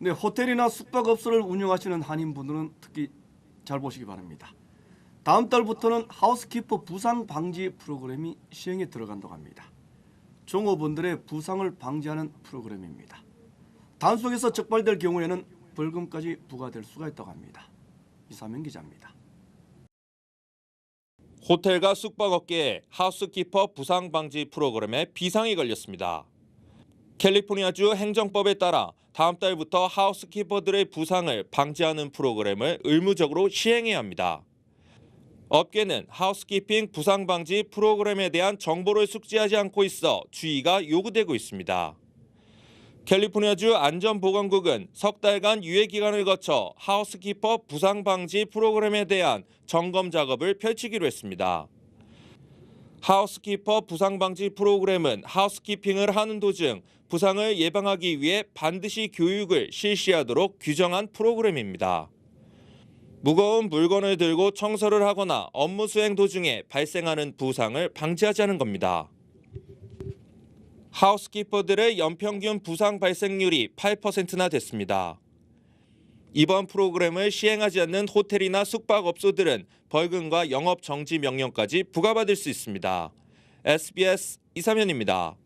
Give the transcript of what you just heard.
네, 호텔이나 숙박업소를 운영하시는 한인분들은 특히 잘 보시기 바랍니다. 다음 달부터는 하우스키퍼 부상 방지 프로그램이 시행에 들어간다고 합니다. 종업원들의 부상을 방지하는 프로그램입니다. 단속에서 적발될 경우에는 벌금까지 부과될 수가 있다고 합니다. 이사명 기자입니다. 호텔과 숙박업계에 하우스키퍼 부상 방지 프로그램에 비상이 걸렸습니다. 캘리포니아주 행정법에 따라 다음 달부터 하우스키퍼들의 부상을 방지하는 프로그램을 의무적으로 시행해야 합니다. 업계는 하우스키핑 부상 방지 프로그램에 대한 정보를 숙지하지 않고 있어 주의가 요구되고 있습니다. 캘리포니아주 안전보건국은 석 달간 유예 기간을 거쳐 하우스키퍼 부상 방지 프로그램에 대한 점검 작업을 펼치기로 했습니다. 하우스키퍼 부상 방지 프로그램은 하우스키핑을 하는 도중 부상을 예방하기 위해 반드시 교육을 실시하도록 규정한 프로그램입니다. 무거운 물건을 들고 청소를 하거나 업무 수행 도중에 발생하는 부상을 방지하자는 겁니다. 하우스키퍼들의 연평균 부상 발생률이 8%나 됐습니다. 이번 프로그램을 시행하지 않는 호텔이나 숙박업소들은 벌금과 영업 정지 명령까지 부과받을 수 있습니다. SBS 이사면입니다.